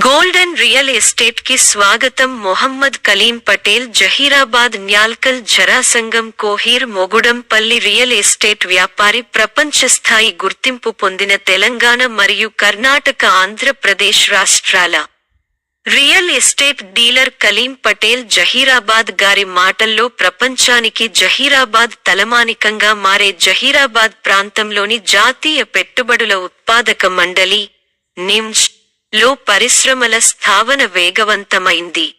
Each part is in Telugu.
గోల్డెన్ రియల్ ఎస్టేట్కి స్వాగతం మొహమ్మద్ కలీం పటేల్ జహీరాబాద్ న్యాల్కల్ జరాసంగం కోహీర్ మొగుడంపల్లి రియల్ ఎస్టేట్ వ్యాపారి ప్రపంచ స్థాయి గుర్తింపు పొందిన తెలంగాణ మరియు కర్ణాటక ఆంధ్రప్రదేశ్ రాష్ట్రాల. Real estate dealer Kaleem Patel Zaheerabad గారి మాటల్లో ప్రపంచానికి జహీరాబాద్ తలమానికంగా మారే జహీరాబాద్ ప్రాంతంలోని జాతీయ పెట్టుబడుల ఉత్పాదక మండలి నిమ్స్ లో పరిశ్రమల స్థావన వేగవంతమైంది.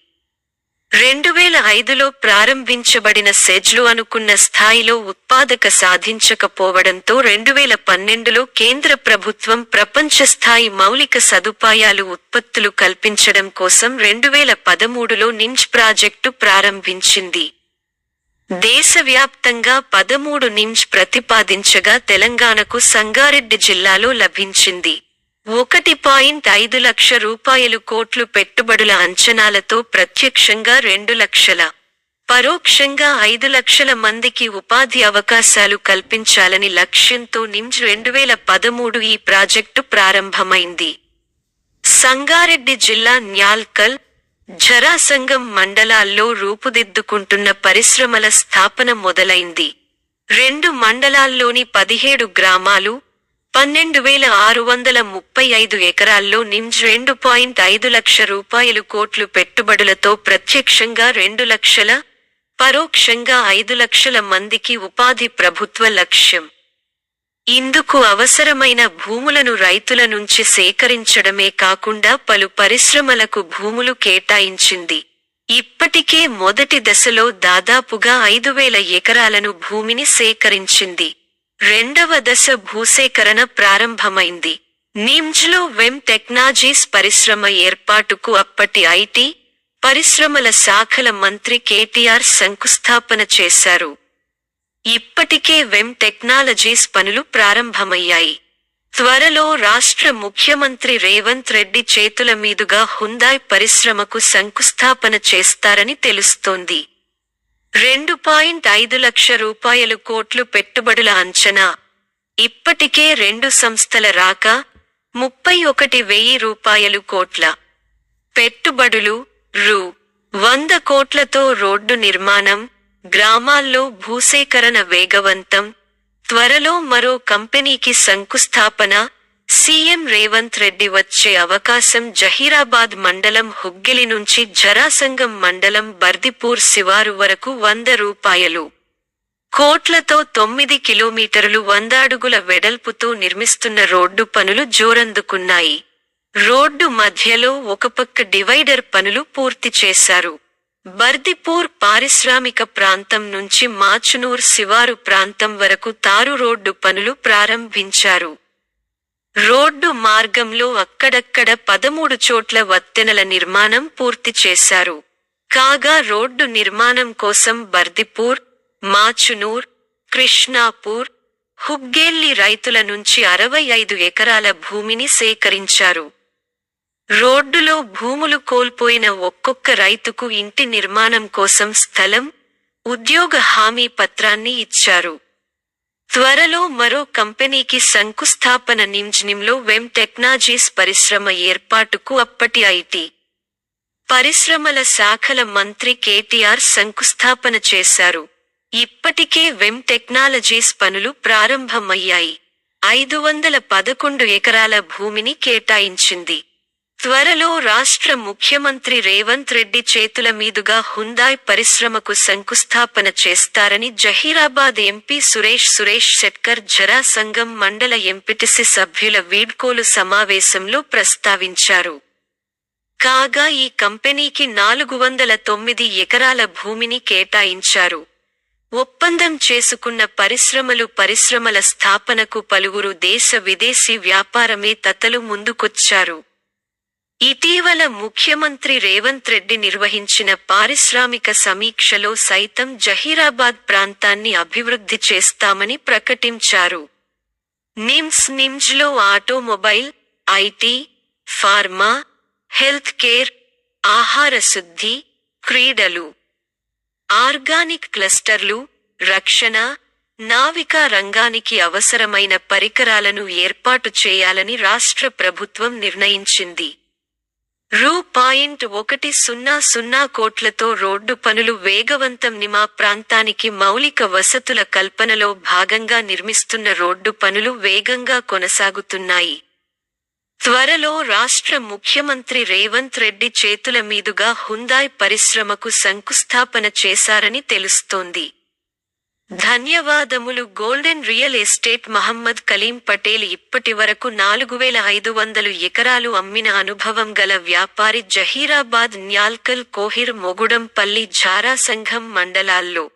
రెండు వేల ఐదులో ప్రారంభించబడిన సెజ్లు అనుకున్న స్థాయిలో ఉత్పాదక సాధించకపోవడంతో రెండు వేల పన్నెండులో కేంద్ర ప్రభుత్వం ప్రపంచ స్థాయి మౌలిక సదుపాయాలు ఉత్పత్తులు కల్పించడం కోసం రెండు వేల పదమూడులో నింజ్ ప్రాజెక్టు ప్రారంభించింది. దేశవ్యాప్తంగా పదమూడు నింజ్ ప్రతిపాదించగా తెలంగాణకు సంగారెడ్డి జిల్లాలో లభించింది. ఒకటి పాయింట్ ఐదు లక్ష రూపాయలు కోట్లు పెట్టుబడుల అంచనాలతో ప్రత్యక్షంగా రెండు లక్షల పరోక్షంగా ఐదు లక్షల మందికి ఉపాధి అవకాశాలు కల్పించాలని లక్ష్యంతో నిమ్జ్ రెండు వేల పదమూడు ఈ ప్రాజెక్టు ప్రారంభమైంది. సంగారెడ్డి జిల్లా న్యాల్కల్ జరాసంగం మండలాల్లో రూపుదిద్దుకుంటున్న పరిశ్రమల స్థాపన మొదలైంది. రెండు మండలాల్లోని పదిహేడు గ్రామాలు పన్నెండు వేల ఆరు వందల ముప్పై ఐదు ఎకరాల్లో నిమ్జ్ రెండు పాయింట్ ఐదు లక్ష రూపాయలు కోట్లు పెట్టుబడులతో ప్రత్యక్షంగా రెండు లక్షల పరోక్షంగా ఐదు లక్షల మందికి ఉపాధి ప్రభుత్వ లక్ష్యం. ఇందుకు అవసరమైన భూములను రైతుల నుంచి సేకరించడమే కాకుండా పలు పరిశ్రమలకు భూములు కేటాయించింది. ఇప్పటికే మొదటి దశలో దాదాపుగా ఐదు వేల ఎకరాలను భూమిని సేకరించింది. రెండవ దశ భూసేకరణ ప్రారంభమైంది. నిమ్జ్లో వెమ్ టెక్నాలజీస్ పరిశ్రమ ఏర్పాటుకు అప్పటి ఐటీ పరిశ్రమల శాఖల మంత్రి కేటీఆర్ శంకుస్థాపన చేశారు. ఇప్పటికే వెమ్ టెక్నాలజీస్ పనులు ప్రారంభమయ్యాయి. త్వరలో రాష్ట్ర ముఖ్యమంత్రి రేవంత్ రెడ్డి చేతుల మీదుగా హుందాయ్ పరిశ్రమకు శంకుస్థాపన చేస్తారని తెలుస్తోంది. రెండు పాయింట్ ఐదు లక్ష రూపాయలు కోట్లు పెట్టుబడుల అంచనా. ఇప్పటికే రెండు సంస్థల రాక ముప్పై ఒకటి వెయ్యి రూపాయలు కోట్ల. పెట్టుబడులు రూ. వంద కోట్లతో రోడ్డు నిర్మాణం గ్రామాల్లో భూసేకరణ వేగవంతం త్వరలో మరో కంపెనీకి శంకుస్థాపన సీఎం రేవంత్ రెడ్డి వచ్చే అవకాశం జహీరాబాద్ మండలం హుగ్గిలి నుంచి జరాసంగం మండలం బర్దిపూర్ శివారు వరకు వంద రూపాయలు. కోట్లతో తొమ్మిది కిలోమీటర్లు వంద అడుగుల వెడల్పుతో నిర్మిస్తున్న రోడ్డు పనులు జోరందుకున్నాయి. రోడ్డు మధ్యలో ఒకపక్క డివైడర్ పనులు పూర్తి చేశారు. బర్దిపూర్ పారిశ్రామిక ప్రాంతం నుంచి మాచునూర్ శివారు ప్రాంతం వరకు తారు రోడ్డు పనులు ప్రారంభించారు. రోడ్డు మార్గంలో అక్కడక్కడ పదమూడు చోట్ల వత్తెనల నిర్మాణం పూర్తి చేశారు. కాగా రోడ్డు నిర్మాణం కోసం బర్దిపూర్ మాచునూర్ కృష్ణాపూర్ హుగ్గేల్లి రైతుల నుంచి అరవై ఐదు ఎకరాల భూమిని సేకరించారు. రోడ్డులో భూములు కోల్పోయిన ఒక్కొక్క రైతుకు ఇంటి నిర్మాణం కోసం స్థలం ఉద్యోగ హామీ పత్రాన్ని ఇచ్చారు. త్వరలో మరో కంపెనీకి శంకుస్థాపన నింజ్నింలో వెమ్ టెక్నాలజీస్ పరిశ్రమ ఏర్పాటుకు అప్పటి ఐటీ పరిశ్రమల శాఖల మంత్రి కేటీఆర్ శంకుస్థాపన చేశారు. ఇప్పటికే వెమ్ టెక్నాలజీస్ పనులు ప్రారంభమయ్యాయి. ఐదు వందల పదకొండు ఎకరాల భూమిని కేటాయించింది. త్వరలో రాష్ట్ర ముఖ్యమంత్రి రేవంత్ రెడ్డి చేతుల మీదుగా హుందాయ్ పరిశ్రమకు శంకుస్థాపన చేస్తారని జహీరాబాద్ ఎంపీ సురేష్ సురేష్ శెట్కర్ జరా సంఘం మండల ఎంపిటిసి సభ్యుల వీడ్కోలు సమావేశంలో ప్రస్తావించారు. కాగా ఈ కంపెనీకి నాలుగు వందల తొమ్మిది ఎకరాల భూమిని కేటాయించారు. ఒప్పందం చేసుకున్న పరిశ్రమలు పరిశ్రమల స్థాపనకు పలువురు దేశ విదేశీ వ్యాపారమే తతలు ముందుకొచ్చారు. ఇటీవల ముఖ్యమంత్రి రేవంత్ రెడ్డి నిర్వహించిన పారిశ్రామిక సమీక్షలో సైతం జహీరాబాద్ ప్రాంతాన్ని అభివృద్ధి చేస్తామని ప్రకటించారు. NIMS నిమ్జ్లో automobile IT pharma health care ఆహార శుద్ధి క్రీడలు ఆర్గానిక్ క్లస్టర్లు రక్షణ నావికా రంగానికి అవసరమైన పరికరాలను ఏర్పాటు చేయాలని రాష్ట్ర ప్రభుత్వం నిర్ణయించింది. రూ పాయింట్ ఒకటి సున్నా సున్నా కోట్లతో రోడ్డు పనులు వేగవంతం నిమా ప్రాంతానికి మౌలిక వసతుల కల్పనలో భాగంగా నిర్మిస్తున్న రోడ్డు పనులు వేగంగా కొనసాగుతున్నాయి. త్వరలో రాష్ట్ర ముఖ్యమంత్రి రేవంత్ రెడ్డి చేతుల మీదుగా హుందాయ్ పరిశ్రమకు శంకుస్థాపన చేశారని తెలుస్తోంది. ధన్యవాదములు. Golden real estate Mohammed Kaleem Patel ఇప్పటి వరకు నాలుగు వేల ఐదు వందలు ఎకరాలు అమ్మిన అనుభవం గల వ్యాపారి జహీరాబాద్ న్యాల్కల్ కోహిర్ మొగుడంపల్లి ఝారా సంఘం మండలాల్లో.